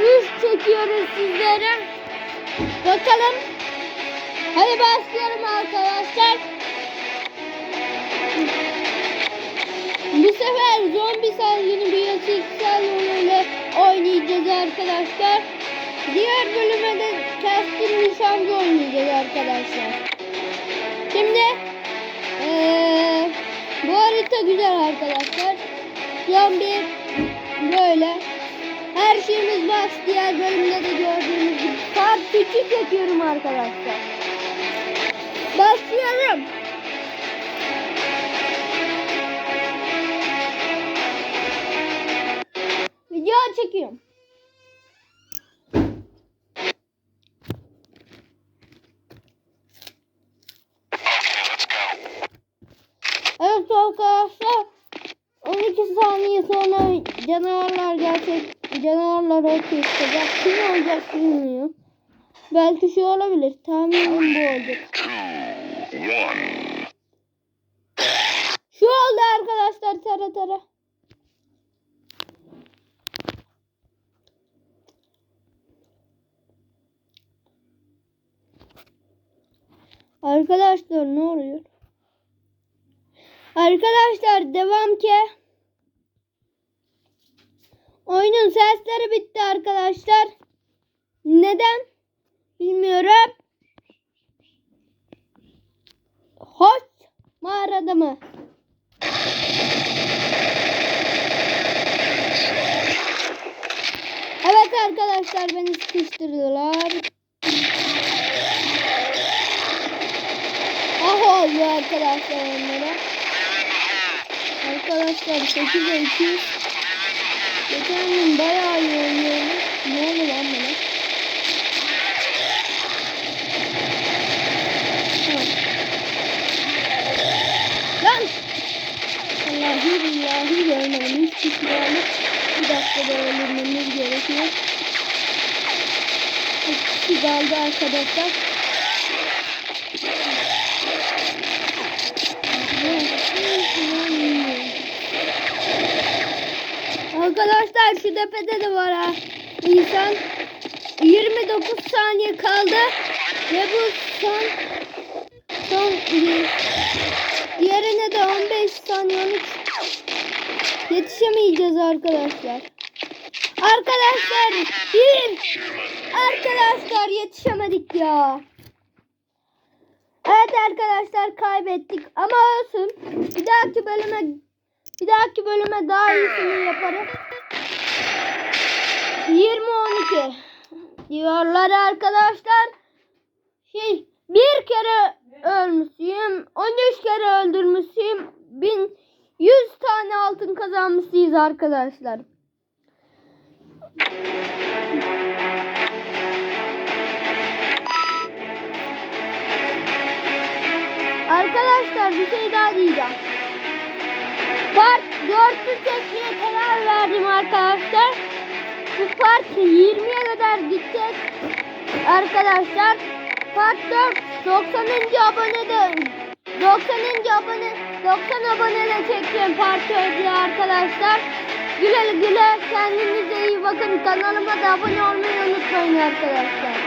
Üç çekiyoruz sizlere. Bakalım. Hadi başlayalım arkadaşlar. Bu sefer zombi salgını biyotiksel yoluyla oynayacağız arkadaşlar. Diğer bölüme de keskin nişancı oynayacağız arkadaşlar. Şimdi eee, bu harita güzel arkadaşlar. Zombi var. Diğer bölümde de gördüğünüz gibi. Part 2 çekiyorum arkadaşlar. Başlayalım. Video çekiyorum. Evet arkadaşlar 12 saniye sonra canavarlar gerçek canavarlar ortaya çıkacak. Kim olacak bilmiyorum. Belki şu olabilir. Tahminim bu olacak. Şu oldu arkadaşlar tara tara. Arkadaşlar ne oluyor? Arkadaşlar devam ki. Oyunun sesleri bitti arkadaşlar. Neden? Bilmiyorum. Hoş mağarada mı? Evet arkadaşlar beni sıkıştırdılar. Ah oldu arkadaşlar onlara. Arkadaşlar 8 ve 2. Geçen gün bayağı iyi oynuyorum. Ne oldu lan bana? Ha. Lan! Vallahi billahi. Hiç pişmanım. Bir dakikada öldürmemiz gerekiyor. İkisi kaldı arkadaşlar. Arkadaşlar şu tepede de var ha. İnsan 29 saniye kaldı ve bu son son. Diğerine de 15 saniye 13 yetişemeyeceğiz arkadaşlar. Arkadaşlar bir arkadaşlar yetişemedik ya. Evet arkadaşlar kaybettik ama olsun. Bir dahaki bölüme bir dahaki bölüme daha iyisini yaparım. 20-12 diyorlar arkadaşlar. Şey bir kere ölmüşüm. 13 kere öldürmüşüm. 1100 tane altın kazanmışız arkadaşlar. Arkadaşlar bir şey daha diyeceğim. Part 4'ü part 20'ye kadar gidecek. Arkadaşlar part 4 90. abonede 90. abone 90 abonede çekeceğim part 4'ü arkadaşlar. Güle güle kendinize iyi bakın. Kanalıma da abone olmayı unutmayın arkadaşlar.